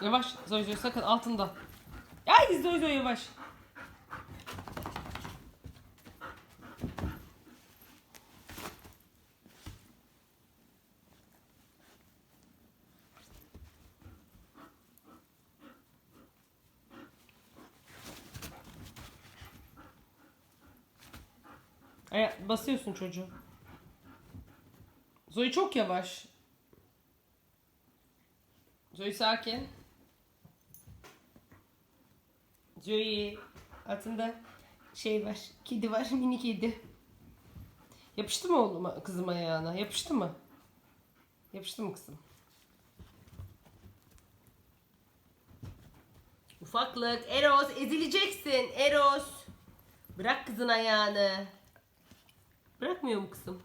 Yavaş Zoy Zoy sakın altında. Ay Zoy Zoy yavaş. Aya basıyorsun çocuğu. Zoe çok yavaş. Zoe sakin. Zoe altında şey var. Kedi var. Mini kedi. Yapıştı mı oğlum kızım ayağına? Yapıştı mı? Yapıştı mı kızım? Ufaklık. Eros ezileceksin. Eros. Bırak kızın ayağını. Bırakmıyor mu kızım?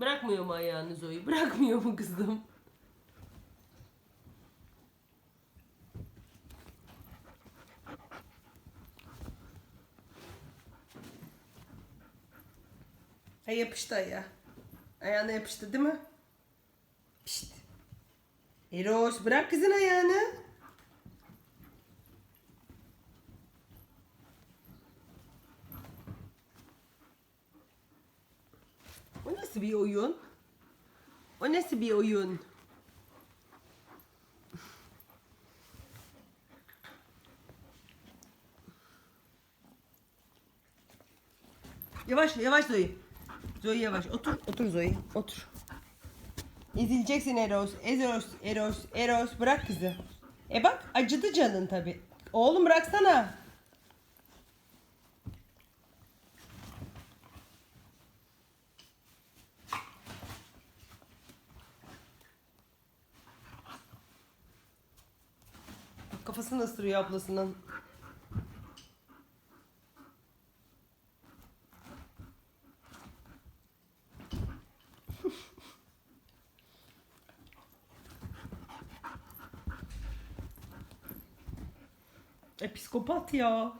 Bırakmıyor mu ayağını Zoe? Bırakmıyor mu kızım? Yapıştı ayağı. Ayağına yapıştı değil mi? Pişt. Eros bırak kızın ayağını. O nasıl bir oyun? O nasıl bir oyun? Yavaş yavaş Zoe. Zoe yavaş. Otur. Otur Zoe. Otur. Ezileceksin Eros. Eros. Eros. Eros. Bırak kızı. E bak acıdı canın tabi. Oğlum bıraksana. Kafasını ısırıyor ablasının. E psikopat ya.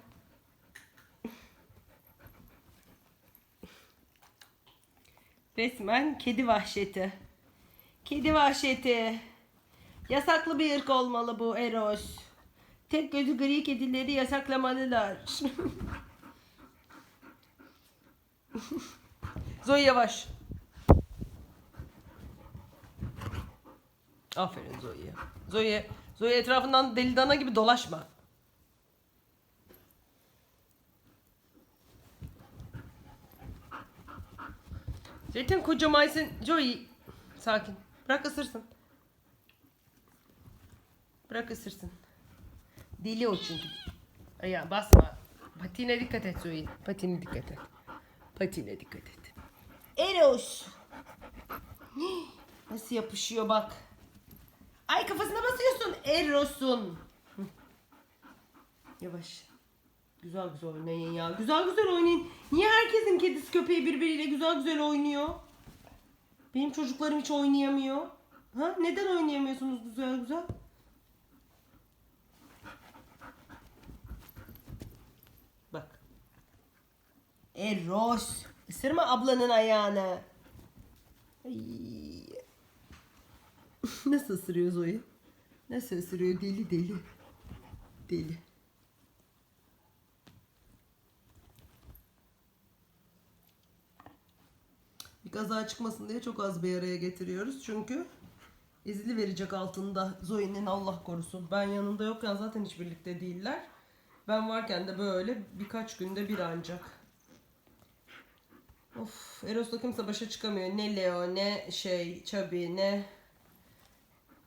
Resmen kedi vahşeti. Kedi vahşeti. Yasaklı bir ırk olmalı bu Eros. Tek gözü gri kedileri yasaklamalılar. Zoe yavaş. Aferin Zoe'ye. Zoe, Zoe etrafından deli dana gibi dolaşma. Zaten kocamaysın. Joey. Sakin. Bırak ısırsın. Bırak ısırsın. Deli o çünkü. Ayağa basma. Patine dikkat et Zoe. Patine dikkat et. Patine dikkat et. Eros. Nasıl yapışıyor bak. Ay kafasına basıyorsun. Eros'un. Yavaş. Güzel güzel oynayın ya. Güzel güzel oynayın. Niye herkesin kedisi köpeği birbiriyle güzel güzel oynuyor? Benim çocuklarım hiç oynayamıyor. Ha? Neden oynayamıyorsunuz güzel güzel? Bak. Eros. Isırma ablanın ayağını. Ay. Nasıl ısırıyor Zoe? Nasıl ısırıyor? Deli deli. Deli. Kaza çıkmasın diye çok az bir araya getiriyoruz. Çünkü ezili verecek altında Zoe'nin Allah korusun. Ben yanında yokken zaten hiç birlikte değiller. Ben varken de böyle birkaç günde bir ancak. Of, Eros'la kimse başa çıkamıyor. Ne Leo, ne şey, Chubby, ne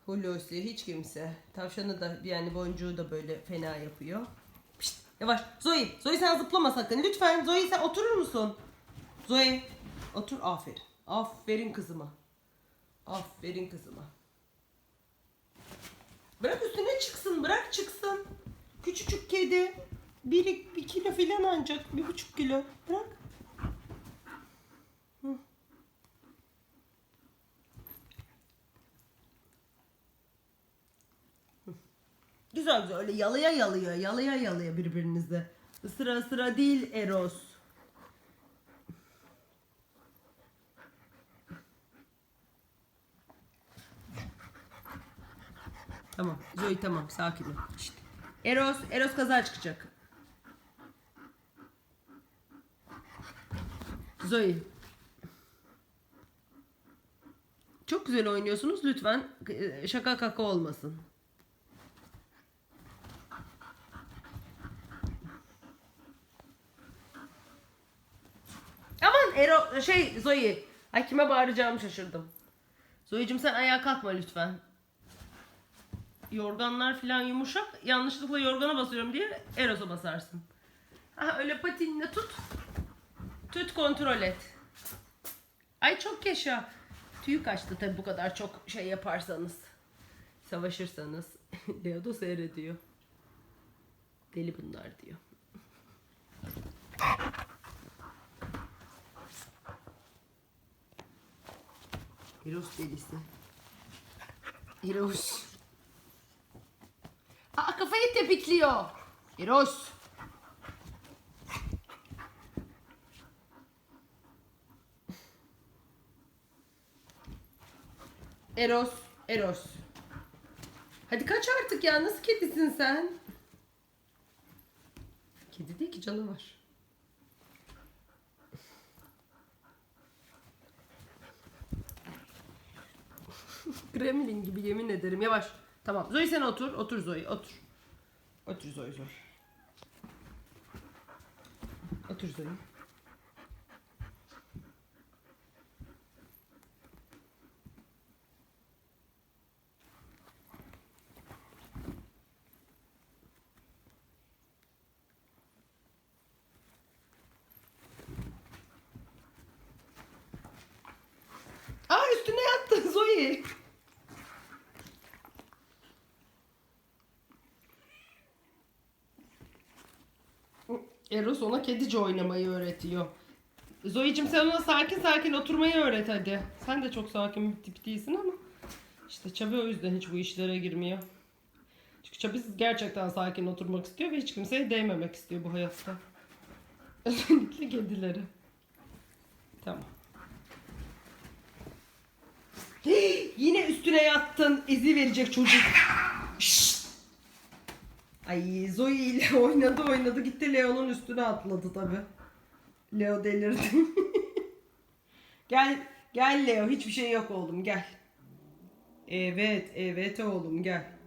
Hulusi, hiç kimse. Tavşanı da yani boncuğu da böyle fena yapıyor. Pişt, yavaş. Zoe, Zoe sen zıplama sakın. Lütfen Zoe sen oturur musun? Zoe, otur. Aferin. Aferin kızıma. Aferin kızıma. Bırak üstüne çıksın, bırak çıksın. Küçücük kedi. Bir, bir kilo filan ancak. Bir buçuk kilo. Bırak. Güzel güzel öyle yalıya yalıya yalıya yalıya birbirinize. Isıra ısıra değil Eros. Tamam. Zoe tamam. Sakin ol. Şşt. Eros. Eros kaza çıkacak. Zoe. Çok güzel oynuyorsunuz. Lütfen e, şaka kaka olmasın. Aman Ero şey Zoe. Ay kime bağıracağımı şaşırdım. Zoe'cim sen ayağa kalkma lütfen. Yorganlar falan yumuşak. Yanlışlıkla yorgana basıyorum diye Eros'a basarsın. Ha öyle patinle tut. Tut kontrol et. Ay çok yaşa. Tüyü kaçtı tabi bu kadar çok şey yaparsanız. Savaşırsanız. Leo da seyrediyor. Deli bunlar diyor. Eros delisi. Eros. Tepikliyor. Eros. Eros. Eros. Hadi kaç artık ya. Nasıl kedisin sen? Kedi değil ki canavar. Gremlin gibi yemin ederim. Yavaş. Tamam. Zoe sen otur. Otur Zoe. Otur. Otur Zoe Zoe. Otur Zoe. Aa üstüne yattı Zoe. Eros ona kedice oynamayı öğretiyor. Zoe'cim sen ona sakin sakin oturmayı öğret hadi. Sen de çok sakin bir tip değilsin ama. işte Çabi o yüzden hiç bu işlere girmiyor. Çünkü Çabi gerçekten sakin oturmak istiyor ve hiç kimseye değmemek istiyor bu hayatta. Özellikle kedileri. Tamam. Hii, Yine üstüne yattın. İzi verecek çocuk. Ay Zoe ile oynadı oynadı gitti Leo'nun üstüne atladı tabi. Leo delirdi. gel gel Leo hiçbir şey yok oğlum gel. Evet evet oğlum gel.